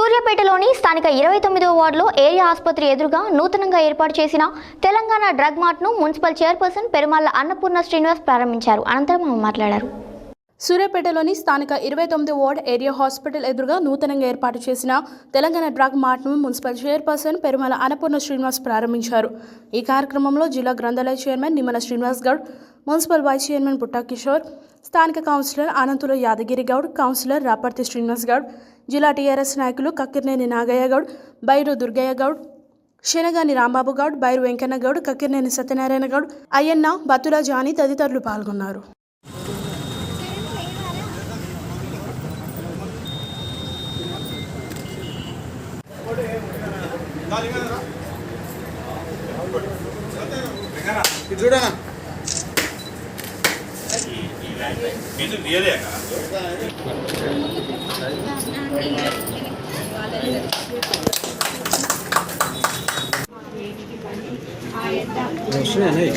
సూర్యాపేటలోని స్థానిక ఇరవై తొమ్మిదో వార్డులో ఏరియా ఆసుపత్రి ఎదురుగా నూతనంగా ఏర్పాటు చేసిన తెలంగాణ డ్రగ్ మార్ట్ను మున్సిపల్ చైర్పర్సన్ పెరుమాళ్ళ అన్నపూర్ణ శ్రీనివాస్ ప్రారంభించారు. అనంతరం ఆమె మాట్లాడారు. సూర్యాపేటలోని స్థానిక ఇరవై తొమ్మిది వార్డ్ ఏరియా హాస్పిటల్ ఎదురుగా నూతనంగా ఏర్పాటు చేసిన తెలంగాణ డ్రగ్ మార్ట్ను మున్సిపల్ చైర్పర్సన్ పెరుమల అన్నపూర్ణ శ్రీనివాస్ ప్రారంభించారు. ఈ కార్యక్రమంలో జిల్లా గ్రంథాలయ chairman Nimmala Srinivas Goud municipal vice chairman Putta Kishore స్థానిక కౌన్సిలర్ అనంతుల యాదగిరి గౌడ్ కౌన్సిలర్ రాపర్తి శ్రీనివాస్ గౌడ్ జిల్లా టీఆర్ఎస్ నాయకులు కక్కిర్నేని నాగయ్య గౌడ్ బైరు దుర్గయ్య గౌడ్ శనగాని రాంబాబు గౌడ్ బైరు వెంకన్న గౌడ్ కక్కిర్నేని సత్యనారాయణ గౌడ్ అయ్యన్న బతుల జాని తదితరులు పాల్గొన్నారు. చూడనా? ఇది రియలే వస్తున్నాయి